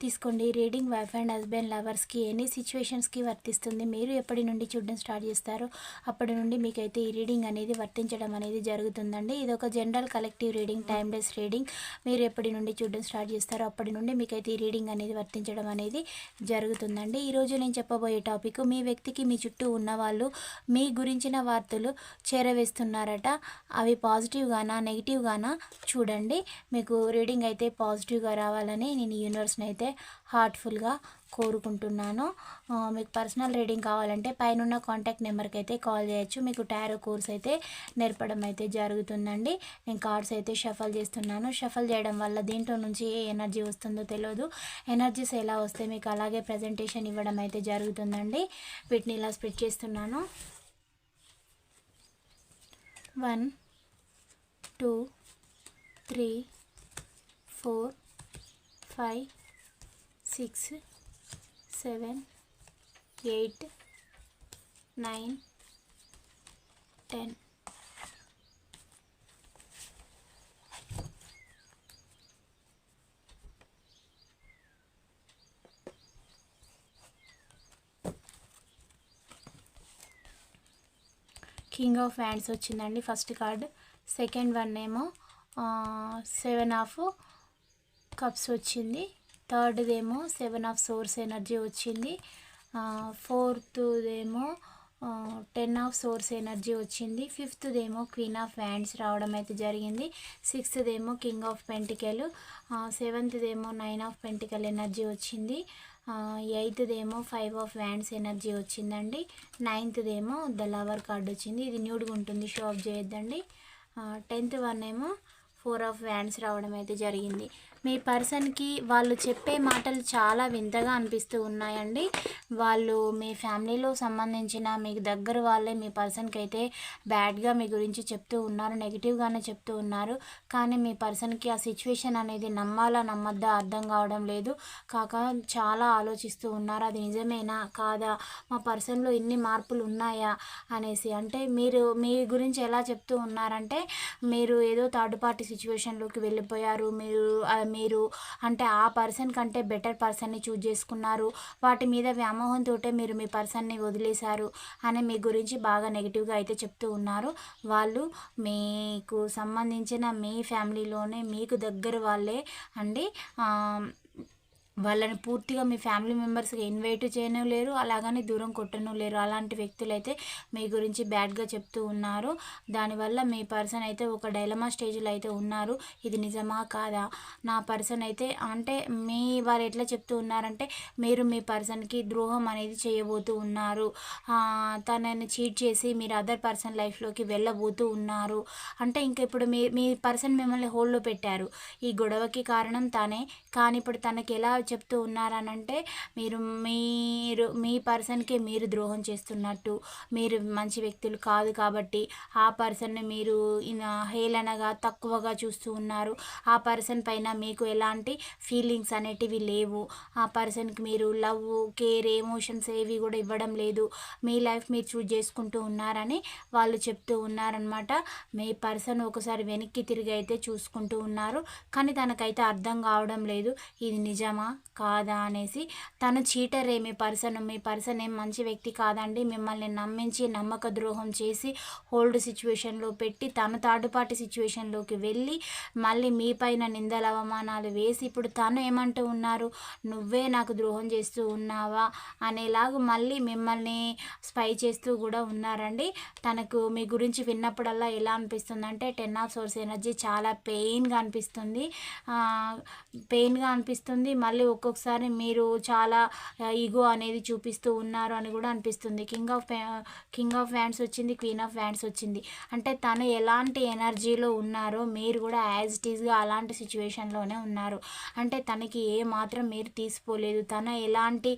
తీసుకోండి. Reading wife and husband లవర్స్కి any సిచ్యువేషన్స్కి వర్తిస్తుంది. మీరు ఎప్పటి నుండి చూడడం స్టార్ట్ చేస్తారో అప్పటి నుండి మీకైతే ఈ రీడింగ్ అనేది వర్తించడం అనేది జరుగుతుందండి. ఇది ఒక general collective reading time days reading. మీరు ఎప్పటి నుండి చూడడం స్టార్ట్ చేస్తారో అప్పటి నుండి మీకైతే ఈ రీడింగ్ అనేది వర్తించడం అనేది జరుగుతుందండి. ఈరోజు నేను చెప్పబోయే టాపిక్ మీ వ్యక్తికి మీ చుట్టూ ఉన్న వాళ్ళు మీ గురించిన వార్తలు చేరవేస్తున్నారట. అవి పాజిటివ్గానా నెగిటివ్గానా చూడండి. మీకు రీడింగ్ అయితే పాజిటివ్గా రావాలని నేను యూనివర్స్ని అయితే హార్ట్ఫుల్గా కోరుకుంటున్నాను. మీకు పర్సనల్ రీడింగ్ కావాలంటే పైన కాంటాక్ట్ నెంబర్కి అయితే కాల్ చేయొచ్చు. మీకు టారో కోర్స్ అయితే నేర్పడం అయితే జరుగుతుందండి. నేను కార్డ్స్ అయితే షఫల్ చేస్తున్నాను. షఫల్ చేయడం వల్ల దీంట్లో నుంచి ఏ ఎనర్జీ వస్తుందో తెలియదు ఎనర్జీస్ ఎలా వస్తే మీకు అలాగే ప్రజెంటేషన్ ఇవ్వడం అయితే జరుగుతుందండి. వీటిని ఇలా స్ప్రెడ్ చేస్తున్నాను. One two three four five six seven eight nine ten. King of hands వచ్చిందండి ఫస్ట్ కార్డ్ సెకండ్ వన్ ఏమో సెవెన్ ఆఫ్ కప్స్ వచ్చింది. థర్డ్దేమో సెవెన్ ఆఫ్ సోర్స్ ఎనర్జీ వచ్చింది. ఫోర్త్దేమో టెన్ ఆఫ్ సోర్స్ ఎనర్జీ వచ్చింది. ఫిఫ్త్దేమో క్వీన్ ఆఫ్ వ్యాండ్స్ రావడం అయితే జరిగింది. సిక్స్త్దేమో కింగ్ ఆఫ్ పెంటికల్ సెవెంత్దేమో నైన్ ఆఫ్ పెంటికల్ ఎనర్జీ వచ్చింది. ఎయిత్దేమో ఫైవ్ ఆఫ్ వ్యాండ్స్ ఎనర్జీ వచ్చిందండి. నైన్త్దేమో ద లవర్ కార్డ్ వచ్చింది. ఇది న్యూడ్గా ఉంటుంది షో ఆఫ్ చేయొద్దండి. టెన్త్ వన్ ఏమో ఫోర్ ఆఫ్ వ్యాండ్స్ రావడం అయితే జరిగింది. మీ పర్సన్కి వాళ్ళు చెప్పే మాటలు చాలా వింతగా అనిపిస్తూ ఉన్నాయండి. వాళ్ళు మీ ఫ్యామిలీలో సంబంధించిన మీకు దగ్గర వాళ్ళే మీ పర్సన్కి అయితే బ్యాడ్గా మీ గురించి చెప్తూ ఉన్నారు నెగిటివ్గానే చెప్తూ ఉన్నారు. కానీ మీ పర్సన్కి ఆ సిచ్యువేషన్ అనేది నమ్మాలా నమ్మద్దా అర్థం కావడం లేదు. కాక చాలా ఆలోచిస్తూ ఉన్నారు అది నిజమేనా కాదా మా పర్సన్లో ఇన్ని మార్పులు ఉన్నాయా అనేసి. అంటే మీరు మీ గురించి ఎలా చెప్తూ ఉన్నారంటే మీరు ఏదో థర్డ్ పార్టీ సిచ్యువేషన్లోకి వెళ్ళిపోయారు మీరు మీరు అంటే ఆ పర్సన్ కంటే బెటర్ పర్సన్ని చూజ్ చేసుకున్నారు. వాటి మీద వ్యామోహంతో మీరు మీ పర్సన్ని వదిలేశారు అని మీ గురించి బాగా నెగిటివ్గా అయితే చెప్తూ ఉన్నారు. వాళ్ళు మీకు సంబంధించిన మీ ఫ్యామిలీలోనే మీకు దగ్గర వాళ్ళే అండి. వాళ్ళని పూర్తిగా మీ ఫ్యామిలీ మెంబర్స్కి ఇన్వైట్ చేయను లేరు అలాగని దూరం కొట్టను లేరు అలాంటి వ్యక్తులు అయితే మీ గురించి బ్యాడ్గా చెప్తూ ఉన్నారు. దానివల్ల మీ పర్సన్ అయితే ఒక డైలమా స్టేజ్లో అయితే ఉన్నారు. ఇది నిజమా కాదా? నా పర్సన్ అయితే అంటే మీ వారు ఎట్లా చెప్తూ ఉన్నారంటే మీరు మీ పర్సన్కి ద్రోహం అనేది చేయబోతూ ఉన్నారు. తనని చీట్ చేసి మీరు అదర్ పర్సన్ లైఫ్లోకి వెళ్ళబోతూ ఉన్నారు. అంటే ఇంకా ఇప్పుడు మీ మీ పర్సన్ మిమ్మల్ని హోల్డ్లో పెట్టారు. ఈ గొడవకి కారణం తానే. కానీ ఇప్పుడు తనకి ఎలా చెప్తూ ఉన్నారనంటే మీరు మీరు మీ పర్సన్కే మీరు ద్రోహం చేస్తున్నట్టు మీరు మంచి వ్యక్తులు కాదు కాబట్టి ఆ పర్సన్ని మీరు హేళనగా తక్కువగా చూస్తూ ఉన్నారు. ఆ పర్సన్ పైన మీకు ఎలాంటి ఫీలింగ్స్ అనేటివి లేవు. ఆ పర్సన్కి మీరు లవ్ కేర్ ఎమోషన్స్ ఏవి కూడా ఇవ్వడం లేదు. మీ లైఫ్ మీరు చూజ్ చేసుకుంటూ ఉన్నారని వాళ్ళు చెప్తూ ఉన్నారనమాట. మీ పర్సన్ ఒకసారి వెనక్కి తిరిగి అయితే చూసుకుంటూ ఉన్నారు. కానీ తనకైతే అర్థం కావడం లేదు. ఇది నిజమా? కాదా అనేసి తను చీటరే మీ పర్సన్ మీ పర్సన్ ఏం మంచి వ్యక్తి కాదండి. మిమ్మల్ని నమ్మించి నమ్మక ద్రోహం చేసి హోల్డ్ సిచ్యువేషన్లో పెట్టి తను తాడుపాటి సిచ్యువేషన్లోకి వెళ్ళి మళ్ళీ మీ పైన నిందల అవమానాలు వేసి ఇప్పుడు తను ఏమంటూ ఉన్నారు? నువ్వే నాకు ద్రోహం చేస్తూ ఉన్నావా? అనేలాగా మళ్ళీ మిమ్మల్ని స్పై చేస్తూ కూడా ఉన్నారండి. తనకు మీ గురించి విన్నప్పుడల్లా ఎలా అనిపిస్తుంది అంటే టెన్ ఆఫ్ సోర్స్ ఎనర్జీ చాలా పెయిన్గా అనిపిస్తుంది. పెయిన్గా అనిపిస్తుంది. మళ్ళీ ఒక్కొక్కసారి మీరు చాలా ఈగో అనేది చూపిస్తూ ఉన్నారు అని కూడా అనిపిస్తుంది. కింగ్ ఆఫ్ కింగ్ ఆఫ్ ఫ్యాన్స్ వచ్చింది క్వీన్ ఆఫ్ ఫ్యాన్స్ వచ్చింది. అంటే తను ఎలాంటి ఎనర్జీలో ఉన్నారో మీరు కూడా యాజ్ ఇట్ ఈస్గా అలాంటి సిచ్యువేషన్లోనే ఉన్నారు. అంటే తనకి ఏ మాత్రం మీరు తీసిపోలేదు. తన ఎలాంటి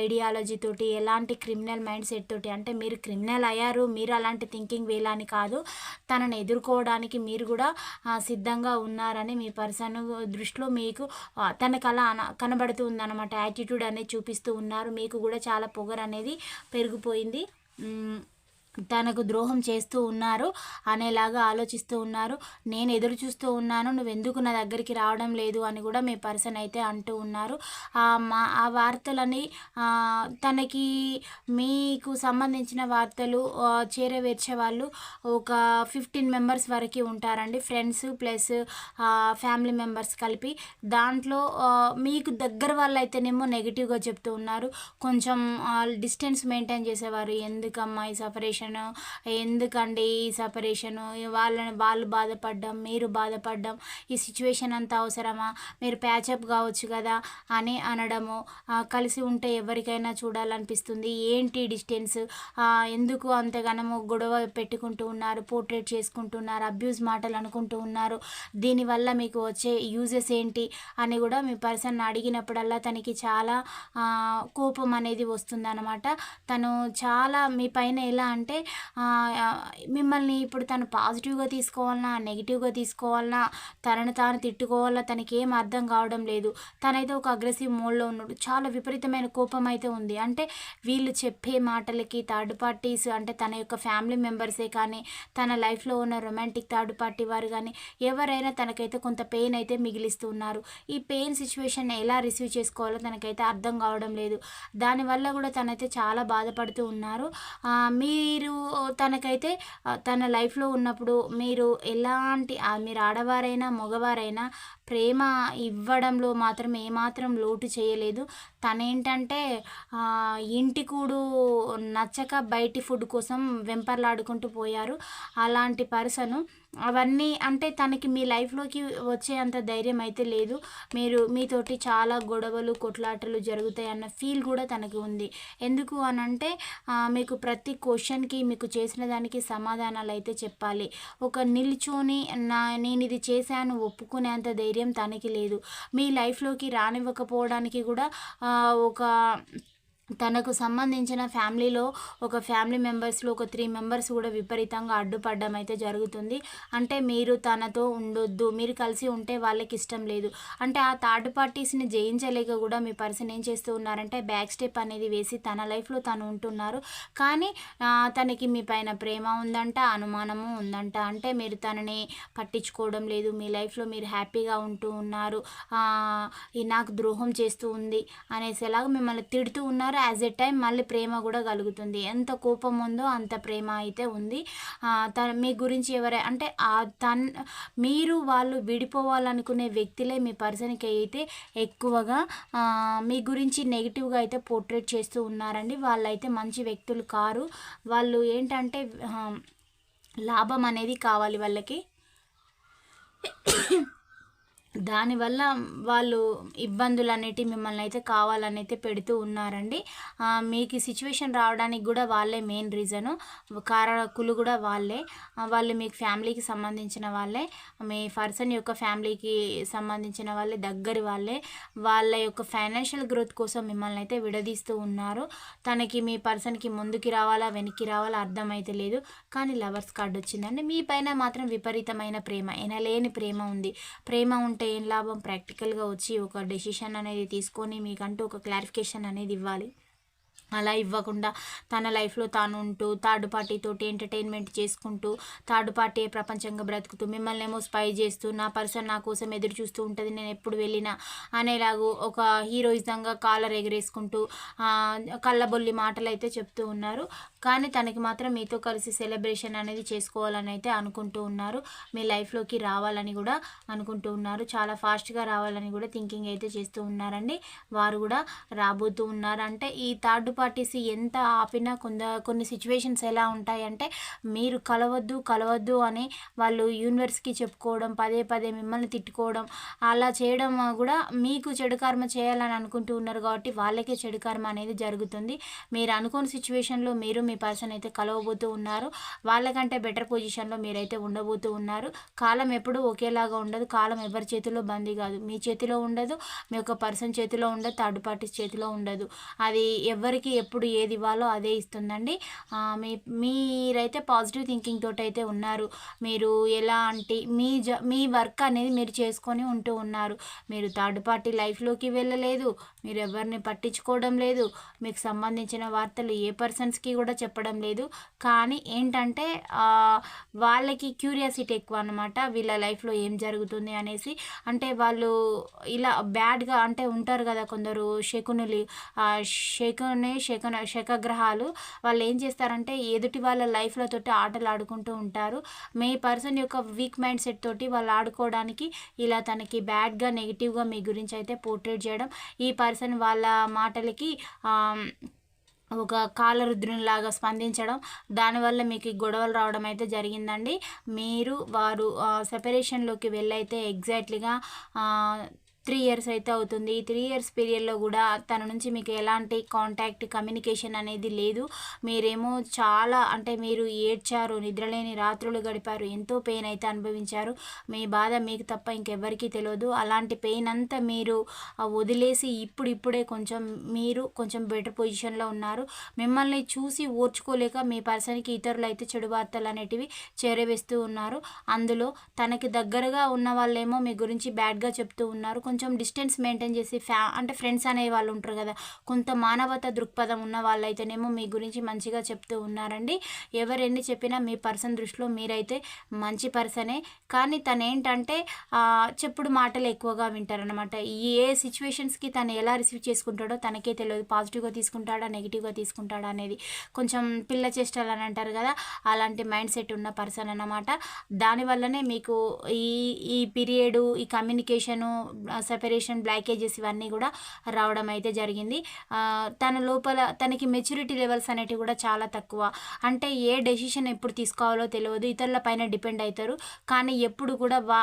ఐడియాలజీ తోటి ఎలాంటి క్రిమినల్ మైండ్ సెట్ తోటి అంటే మీరు క్రిమినల్ అయ్యారు మీరు అలాంటి థింకింగ్ వేలాని కాదు తనని ఎదుర్కోవడానికి మీరు కూడా సిద్ధంగా ఉన్నారని మీ పర్సన్ దృష్టిలో మీకు తనకు అలా కనబడుతూ ఉందన్నమాట. యాటిట్యూడ్ అనేది చూపిస్తూ ఉన్నారు. మీకు కూడా చాలా పొగర్ అనేది పెరిగిపోయింది తనకు ద్రోహం చేస్తూ ఉన్నారు అనేలాగా ఆలోచిస్తూ ఉన్నారు. నేను ఎదురు చూస్తూ ఉన్నాను నువ్వు ఎందుకు నా దగ్గరికి రావడం లేదు అని కూడా మీ పర్సన్ అయితే అంటూ ఉన్నారు. మా ఆ వార్తలని తనకి మీకు సంబంధించిన వార్తలు చేరవేర్చే వాళ్ళు ఒక ఫిఫ్టీన్ మెంబర్స్ వరకు ఉంటారండి. ఫ్రెండ్స్ ప్లస్ ఫ్యామిలీ మెంబర్స్ కలిపి. దాంట్లో మీకు దగ్గర వాళ్ళు అయితేనేమో నెగిటివ్గా చెప్తూ ఉన్నారు. కొంచెం డిస్టెన్స్ మెయింటైన్ చేసేవారు. ఎందుకమ్మా ఈ సపరేషన్? సెపరేషను ఎందుకండి ఈ సపరేషను వాళ్ళని వాళ్ళు బాధపడ్డం మీరు బాధపడ్డం ఈ సిచ్యువేషన్ అంతా అవసరమా? మీరు ప్యాచప్ కావచ్చు కదా అని అనడము కలిసి ఉంటే ఎవరికైనా చూడాలనిపిస్తుంది. ఏంటి డిస్టెన్స్ ఎందుకు అంతగానము గొడవ పెట్టుకుంటూ ఉన్నారు పోర్ట్రేట్ చేసుకుంటున్నారు అబ్యూస్ మాటలు అనుకుంటూ ఉన్నారు? దీనివల్ల మీకు వచ్చే యూజెస్ ఏంటి అని కూడా మీ పర్సన్ అడిగినప్పుడల్లా తనకి చాలా కోపం అనేది వస్తుందన్నమాట. తను చాలా మీ పైన ఎలా అంటే అంటే మిమ్మల్ని ఇప్పుడు తను పాజిటివ్గా తీసుకోవాలన్నా నెగిటివ్గా తీసుకోవాలన్నా తనను తాను తిట్టుకోవాలా తనకి ఏం అర్థం కావడం లేదు. తనైతే ఒక అగ్రెసివ్ మోడ్లో ఉన్నాడు. చాలా విపరీతమైన కోపం అయితే ఉంది. అంటే వీళ్ళు చెప్పే మాటలకి థర్డ్ పార్టీస్ అంటే తన యొక్క ఫ్యామిలీ మెంబర్సే కానీ తన లైఫ్లో ఉన్న రొమాంటిక్ థర్డ్ పార్టీ వారు కానీ ఎవరైనా తనకైతే కొంత పెయిన్ అయితే మిగిలిస్తూ ఉన్నారు. ఈ పెయిన్ సిచ్యువేషన్ ఎలా రిసీవ్ చేసుకోవాలో తనకైతే అర్థం కావడం లేదు. దానివల్ల కూడా తనైతే చాలా బాధపడుతూ ఉన్నారు. మీరు మీరు తనకైతే తన లైఫ్లో ఉన్నప్పుడు మీరు ఎలాంటి మీరు ఆడవారైనా మగవారైనా ప్రేమ ఇవ్వడంలో మాత్రం ఏమాత్రం లోటు చేయలేదు. తనేంటంటే ఇంటి కూడు నచ్చక బయటి ఫుడ్ కోసం వెంపర్లాడుకుంటూ పోయారు. అలాంటి పర్సను అవన్నీ అంటే తనకి మీ లైఫ్లోకి వచ్చే అంత ధైర్యం అయితే లేదు. మీరు మీతోటి చాలా గొడవలు కొట్లాటలు జరుగుతాయి అన్న ఫీల్ కూడా తనకి ఉంది. ఎందుకు అని అంటే మీకు ప్రతి క్వశ్చన్కి మీకు చేసిన దానికి సమాధానాలు అయితే చెప్పాలి. ఒక నిల్చొని నా నేను ఇది చేశాను ఒప్పుకునేంత ధైర్యం తనకి లేదు. మీ లైఫ్లోకి రానివ్వకపోవడానికి కూడా ఒక తనకు సంబంధించిన ఫ్యామిలీలో ఒక ఫ్యామిలీ మెంబర్స్లో ఒక త్రీ మెంబర్స్ కూడా విపరీతంగా అడ్డుపడడం అయితే జరుగుతుంది. అంటే మీరు తనతో ఉండొద్దు మీరు కలిసి ఉంటే వాళ్ళకి ఇష్టం లేదు. అంటే ఆ థర్డ్ పార్టీస్ని జయించలేక కూడా మీ పర్సన్ ఏం చేస్తూ ఉన్నారంటే బ్యాక్ స్టెప్ అనేది వేసి తన లైఫ్లో తను ఉంటున్నారు. కానీ తనకి మీ పైన ప్రేమ ఉందంట అనుమానము ఉందంట. అంటే మీరు తనని పట్టించుకోవడం లేదు మీ లైఫ్లో మీరు హ్యాపీగా ఉంటూ ఉన్నారు. నాకు ద్రోహం చేస్తూ ఉంది అనేసేలాగా మిమ్మల్ని తిడుతూ ఉన్నారు. ఉన్నారు యాజ్ ఎ టైం మళ్ళీ ప్రేమ కూడా కలుగుతుంది. ఎంత కోపం ఉందో అంత ప్రేమ అయితే ఉంది. తన మీ గురించి ఎవరై అంటే తన్ మీరు వాళ్ళు విడిపోవాలనుకునే వ్యక్తులే మీ పర్సన్కి అయితే ఎక్కువగా మీ గురించి నెగిటివ్గా అయితే పోర్ట్రేట్ చేస్తూ ఉన్నారండి. వాళ్ళైతే మంచి వ్యక్తులు కారు. వాళ్ళు ఏంటంటే లాభం అనేది కావాలి వాళ్ళకి. దానివల్ల వాళ్ళు ఇబ్బందులు అనేటివి మిమ్మల్ని అయితే కావాలని అయితే పెడుతూ ఉన్నారండి. మీకు సిచ్యువేషన్ రావడానికి కూడా వాళ్ళే మెయిన్ రీజను కారకులు కూడా వాళ్ళే. వాళ్ళు మీకు ఫ్యామిలీకి సంబంధించిన వాళ్ళే. మీ పర్సన్ యొక్క ఫ్యామిలీకి సంబంధించిన వాళ్ళే దగ్గరి వాళ్ళే. వాళ్ళ యొక్క ఫైనాన్షియల్ గ్రోత్ కోసం మిమ్మల్ని అయితే విడదీస్తూ ఉన్నారు. తనకి మీ పర్సన్కి ముందుకి రావాలా వెనక్కి రావాలా అర్థమైతే లేదు. కానీ లవర్స్ కార్డు వచ్చిందండి. మీ పైన మాత్రం విపరీతమైన ప్రేమ ఎనలేని ప్రేమ ఉంది. ప్రేమ ఉంటే ఉంటే ఏం లాభం? ప్రాక్టికల్గా వచ్చి ఒక డెసిషన్ అనేది తీసుకొని మీకంటూ ఒక క్లారిఫికేషన్ అనేది ఇవ్వాలి. అలా ఇవ్వకుండా తన లైఫ్లో తాను ఉంటూ థర్డ్ పార్టీతోటి ఎంటర్టైన్మెంట్ చేసుకుంటూ థర్డ్ పార్టీ ప్రపంచంగా బ్రతుకుతూ మిమ్మల్ని ఏమో స్పై చేస్తూ నా పర్సన్ నా కోసం ఎదురు చూస్తూ ఉంటుంది నేను ఎప్పుడు వెళ్ళినా అనేలాగూ ఒక హీరోయిజంగా కాలర్ ఎగరేసుకుంటూ కళ్ళబొల్లి మాటలు అయితే చెప్తూ ఉన్నారు. కానీ తనకి మాత్రం మీతో కలిసి సెలబ్రేషన్ అనేది చేసుకోవాలని అయితే అనుకుంటూ ఉన్నారు. మీ లైఫ్లోకి రావాలని కూడా అనుకుంటూ ఉన్నారు. చాలా ఫాస్ట్గా రావాలని కూడా థింకింగ్ అయితే చేస్తూ ఉన్నారండి. వారు కూడా రాబోతూ ఉన్నారు అంటే ఈ థర్డ్ పార్టీ పార్టీస్ ఎంత ఆపినా కొంద కొన్ని సిచ్యువేషన్స్ ఎలా ఉంటాయంటే మీరు కలవద్దు కలవద్దు అని వాళ్ళు యూనివర్స్కి చెప్పుకోవడం పదే పదే మిమ్మల్ని తిట్టుకోవడం అలా చేయడం కూడా మీకు చెడు కర్మ చేయాలని అనుకుంటూ ఉన్నారు కాబట్టి వాళ్ళకే చెడు కర్మ అనేది జరుగుతుంది. మీరు అనుకోని సిచ్యువేషన్లో మీరు మీ పర్సన్ అయితే కలవబోతూ ఉన్నారు. వాళ్ళకంటే బెటర్ పొజిషన్లో మీరైతే ఉండబోతూ ఉన్నారు. కాలం ఎప్పుడూ ఒకేలాగా ఉండదు. కాలం ఎవరి చేతిలో బందీ కాదు. మీ చేతిలో ఉండదు. మీ యొక్క పర్సన్ చేతిలో ఉండదు. థర్డ్ పార్టీస్ చేతిలో ఉండదు. అది ఎవరికి ఎప్పుడు ఏది ఇవ్వాలో అదే ఇస్తుందండి. మీ మీరైతే పాజిటివ్ థింకింగ్ తోటి అయితే ఉన్నారు. మీరు ఎలాంటి మీ జ మీ వర్క్ అనేది మీరు చేసుకొని ఉంటూ ఉన్నారు. మీరు థర్డ్ పార్టీ లైఫ్లోకి వెళ్ళలేదు. మీరు ఎవరిని పట్టించుకోవడం లేదు. మీకు సంబంధించిన వార్తలు ఏ పర్సన్స్కి కూడా చెప్పడం లేదు. కానీ ఏంటంటే వాళ్ళకి క్యూరియాసిటీ ఎక్కువ అనమాట వీళ్ళ లైఫ్లో ఏం జరుగుతుంది అనేసి. అంటే వాళ్ళు ఇలా బ్యాడ్గా అంటే ఉంటారు కదా కొందరు శకునులు. శకుని శకుని శక శకగ్రహాలు వాళ్ళు ఏం చేస్తారంటే ఎదుటి వాళ్ళ లైఫ్లో తోటి ఆటలు ఆడుకుంటూ ఉంటారు. మీ పర్సన్ యొక్క వీక్ మైండ్ సెట్ తోటి వాళ్ళు ఆడుకోవడానికి ఇలా తనకి బ్యాడ్గా నెగిటివ్గా మీ గురించి అయితే పోర్ట్రేట్ చేయడం ఈ పర్సన్ వాళ్ళ మాటలకి ఒక కాలరుద్రునిలాగా స్పందించడం దానివల్ల మీకు గొడవలు రావడం అయితే జరిగిందండి. మీరు వారు సెపరేషన్లోకి వెళ్ళైతే ఎగ్జాక్ట్లీగా త్రీ ఇయర్స్ అయితే అవుతుంది. ఈ త్రీ ఇయర్స్ పీరియడ్లో కూడా తన నుంచి మీకు ఎలాంటి కాంటాక్ట్ కమ్యూనికేషన్ అనేది లేదు. మీరేమో చాలా అంటే మీరు ఏడ్చారు నిద్రలేని రాత్రులు గడిపారు ఎంతో పెయిన్ అయితే అనుభవించారు. మీ బాధ మీకు తప్ప ఇంకెవ్వరికీ తెలియదు అలాంటి పెయిన్ అంతా మీరు వదిలేసి ఇప్పుడు ఇప్పుడే కొంచెం మీరు కొంచెం బెటర్ పొజిషన్లో ఉన్నారు. మిమ్మల్ని చూసి ఓర్చుకోలేక మీ పర్సన్కి ఇతరులు అయితే చెడు వార్తలు అనేటివి చేరవేస్తూ ఉన్నారు. అందులో తనకి దగ్గరగా ఉన్న వాళ్ళేమో మీ గురించి బ్యాడ్గా చెప్తూ ఉన్నారు. కొంచెం డిస్టెన్స్ మెయింటైన్ చేసి ఫ్యా అంటే ఫ్రెండ్స్ అనే వాళ్ళు ఉంటారు కదా కొంత మానవత దృక్పథం ఉన్న వాళ్ళైతేనేమో మీ గురించి మంచిగా చెప్తూ ఉన్నారండి. ఎవరు చెప్పినా మీ పర్సన్ దృష్టిలో మీరైతే మంచి పర్సనే. కానీ తను ఏంటంటే చెప్పుడు మాటలు ఎక్కువగా వింటారనమాట ఏ సిచ్యువేషన్స్కి తను ఎలా రిసీవ్ చేసుకుంటాడో తనకే తెలియదు. పాజిటివ్గా తీసుకుంటాడా నెగిటివ్గా తీసుకుంటాడా అనేది కొంచెం పిల్ల చేష్టాలు అని అంటారు కదా అలాంటి మైండ్ సెట్ ఉన్న పర్సన్ అన్నమాట. దానివల్లనే మీకు ఈ ఈ పీరియడ్ ఈ కమ్యూనికేషను సెపరేషన్ బ్లాకేజెస్ ఇవన్నీ కూడా రావడం అయితే జరిగింది. తన లోపల తనకి మెచ్యూరిటీ లెవెల్స్ అనేటివి కూడా చాలా తక్కువ. అంటే ఏ డెసిషన్ ఎప్పుడు తీసుకోవాలో తెలియదు. ఇతరుల పైన డిపెండ్ అవుతారు కానీ ఎప్పుడు కూడా వా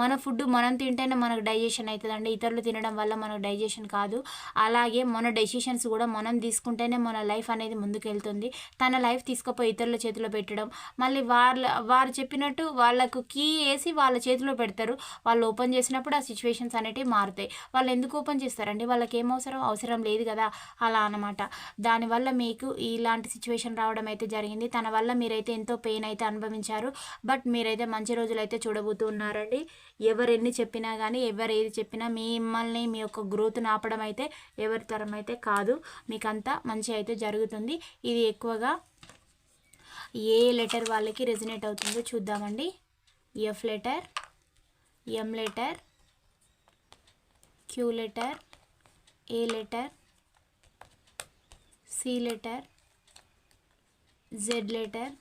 మన ఫుడ్ మనం తింటేనే మనకు డైజెషన్ అవుతుందండి ఇతరులు తినడం వల్ల మనకు డైజెషన్ కాదు. అలాగే మన డెసిషన్స్ కూడా మనం తీసుకుంటేనే మన లైఫ్ అనేది ముందుకెళ్తుంది. తన లైఫ్ తీసుకుపోయి ఇతరుల చేతిలో పెట్టడం. మళ్ళీ వాళ్ళ వారు చెప్పినట్టు వాళ్ళకు కీ వేసి వాళ్ళ చేతిలో పెడతారు. వాళ్ళు ఓపెన్ చేసినప్పుడు ఆ సిచ్యువేషన్స్ అనేటివి మారుతాయి. వాళ్ళు ఎందుకు ఓపెన్ చేస్తారండి? వాళ్ళకి ఏం అవసరం? అవసరం లేదు కదా? అలా అన్నమాట. దానివల్ల మీకు ఇలాంటి సిచ్యువేషన్ రావడం అయితే జరిగింది. తన వల్ల మీరైతే ఎంతో పెయిన్ అయితే అనుభవించారు. బట్ మీరైతే మంచి రోజులు అయితే చూడబోతూ ఉన్నారండి. ఎవరు ఎన్ని చెప్పినా కానీ ఎవరు ఏది చెప్పినా మిమ్మల్ని మీ యొక్క గ్రోత్ని ఆపడం అయితే ఎవరి తరం అయితే కాదు. మీకంతా మంచి అయితే జరుగుతుంది. ఇది ఎక్కువగా ఏ లెటర్ వాళ్ళకి రెజినేట్ అవుతుందో చూద్దామండి. F letter M letter Q letter A letter C letter Z letter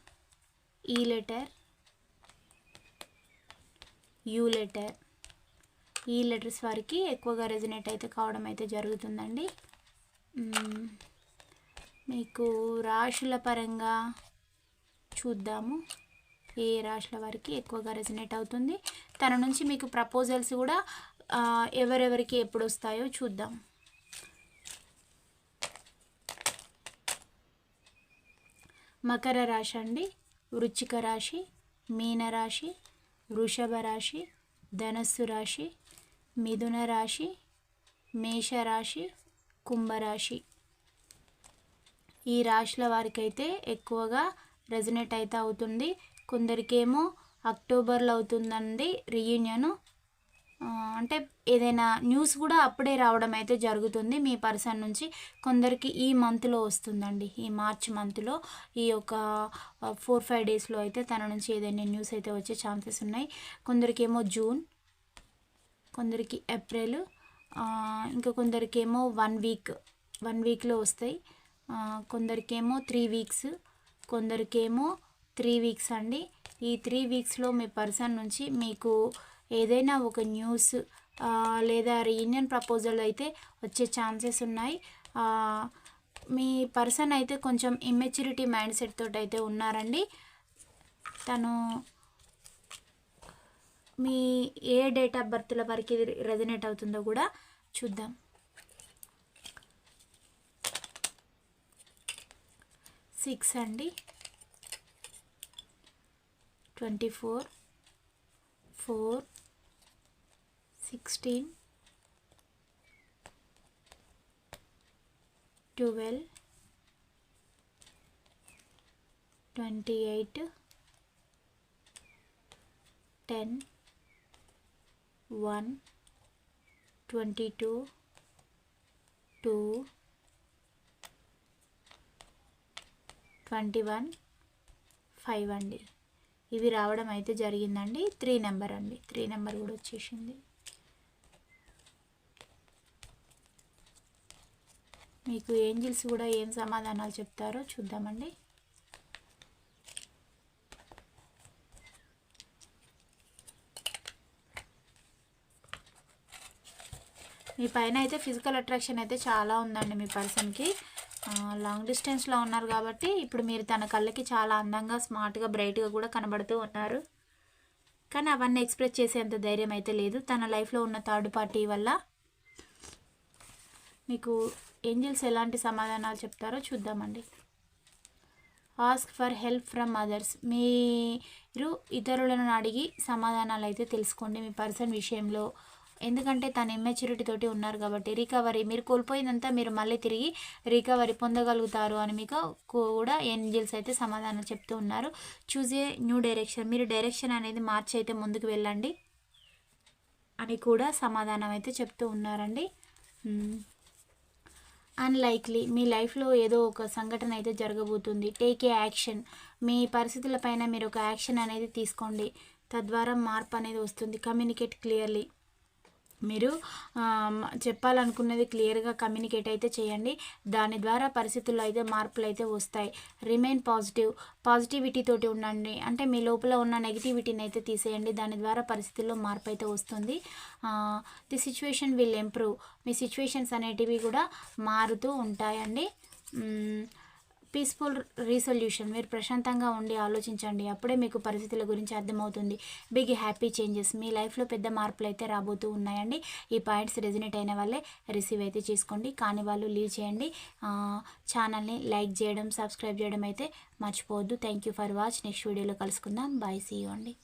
E letter U letter. ఈ లెటర్స్ వారికి ఎక్కువగా రెజినేట్ అయితే కావడం అయితే జరుగుతుందండి. మీకు రాశుల పరంగా చూద్దాము. ఏ రాశుల వారికి ఎక్కువగా రెజినేట్ అవుతుంది? తన నుంచి మీకు ప్రపోజల్స్ కూడా ఎవరెవరికి ఎప్పుడు వస్తాయో చూద్దాం. మకర రాశి అండి వృచ్చిక రాశి మీనరాశి వృషభ రాశి ధనస్సు రాశి మిథున రాశి మేషరాశి కుంభరాశి ఈ రాశుల వారికైతే ఎక్కువగా రెజనేట్ అయితే అవుతుంది కొందరికేమో అక్టోబర్లో అవుతుందండి రీయూనియను. అంటే ఏదైనా న్యూస్ కూడా అప్పుడే రావడం అయితే జరుగుతుంది. మీ పర్సన్ నుంచి కొందరికి ఈ మంత్లో వస్తుందండి. ఈ మార్చ్ మంత్లో ఈ యొక్క ఫోర్ ఫైవ్ డేస్లో అయితే తన నుంచి ఏదైనా న్యూస్ అయితే వచ్చే ఛాన్సెస్ ఉన్నాయి. కొందరికేమో జూన్ కొందరికి ఏప్రిల్ ఇంకా కొందరికి ఏమో వన్ వీక్ వన్ వీక్లో వస్తాయి. కొందరికేమో త్రీ వీక్స్ కొందరికేమో త్రీ వీక్స్ అండి. ఈ త్రీ వీక్స్లో మీ పర్సన్ నుంచి మీకు ఏదైనా ఒక న్యూస్ లేదా రీయూనియన్ ప్రపోజల్ అయితే వచ్చే ఛాన్సెస్ ఉన్నాయి. మీ పర్సన్ అయితే కొంచెం ఇమ్మెచ్యూరిటీ మైండ్ సెట్ తోటి అయితే ఉన్నారండి. తను మీ ఏ డేట్ ఆఫ్ బర్త్ల వరకు రెజనేట్ అవుతుందో కూడా చూద్దాం. సిక్స్ అండి. Twenty four 4 16 12 28 10 1 22 2 21 5 and 0. ఇవి రావడం అయితే జరిగిందండి. త్రీ నెంబర్ అండి. త్రీ నెంబర్ కూడా వచ్చేసింది. మీకు ఏంజిల్స్ కూడా ఏం సమాధానాలు చెప్తారో చూద్దామండి. మీ పైన అయితే ఫిజికల్ అట్రాక్షన్ అయితే చాలా ఉందండి మీ పర్సన్కి. లాంగ్ డిస్టెన్స్లో ఉన్నారు కాబట్టి ఇప్పుడు మీరు తన కళ్ళకి చాలా అందంగా స్మార్ట్గా బ్రైట్గా కూడా కనబడుతూ ఉన్నారు. కానీ అవన్నీ ఎక్స్ప్రెస్ చేసేంత ధైర్యం అయితే లేదు. తన లైఫ్లో ఉన్న థర్డ్ పార్టీ వల్ల మీకు ఏంజిల్స్ ఎలాంటి సమాధానాలు చెప్తారో చూద్దామండి. Ask for help from others మీరు ఇతరులను అడిగి సమాధానాలు అయితే తెలుసుకోండి. మీ పర్సన్ విషయంలో ఎందుకంటే తన ఇమ్మెచ్యూరిటీ తోటి ఉన్నారు కాబట్టి రికవరీ మీరు కోల్పోయిందంతా మీరు మళ్ళీ తిరిగి రికవరీ పొందగలుగుతారు అని మీకు కూడా ఏంజిల్స్ అయితే సమాధానం చెప్తూ ఉన్నారు. చూజ్ ఏ న్యూ డైరెక్షన్ మీరు డైరెక్షన్ అనేది మార్చి అయితే ముందుకు వెళ్ళండి అని కూడా సమాధానం అయితే చెప్తూ ఉన్నారండి. అన్లైక్లీ మీ లైఫ్లో ఏదో ఒక సంఘటన అయితే జరగబోతుంది. టేక్ ఏ యాక్షన్ మీ పరిస్థితులపైన మీరు ఒక యాక్షన్ అనేది తీసుకోండి. తద్వారా మార్పు అనేది వస్తుంది. కమ్యూనికేట్ క్లియర్లీ మీరు చెప్పాలనుకున్నది క్లియర్గా కమ్యూనికేట్ అయితే చేయండి. దాని ద్వారా పరిస్థితుల్లో అయితే మార్పులు అయితే వస్తాయి. రిమైన్ పాజిటివ్ పాజిటివిటీ తోటి ఉండండి. అంటే మీ లోపల ఉన్న నెగిటివిటీని అయితే తీసేయండి. దాని ద్వారా పరిస్థితుల్లో మార్పు అయితే వస్తుంది. The situation will improve. Me situations అనేటివి కూడా మారుతూ ఉంటాయండి. పీస్ఫుల్ రీసొల్యూషన్ మీరు ప్రశాంతంగా ఉండి ఆలోచించండి. అప్పుడే మీకు పరిస్థితుల గురించి అర్థమవుతుంది. బిగ్ హ్యాపీ చేంజెస్ మీ లైఫ్లో పెద్ద మార్పులు అయితే రాబోతూ ఉన్నాయండి. ఈ పాయింట్స్ రెజినేట్ అయిన వాళ్ళే రిసీవ్ అయితే చేసుకోండి. కానీ వాళ్ళు లీవ్ చేయండి. ఛానల్ని లైక్ చేయడం సబ్స్క్రైబ్ చేయడం అయితే మర్చిపోవద్దు. Thank you for watch next వీడియోలో కలుసుకుందాం. బాయ్ సీ అండి.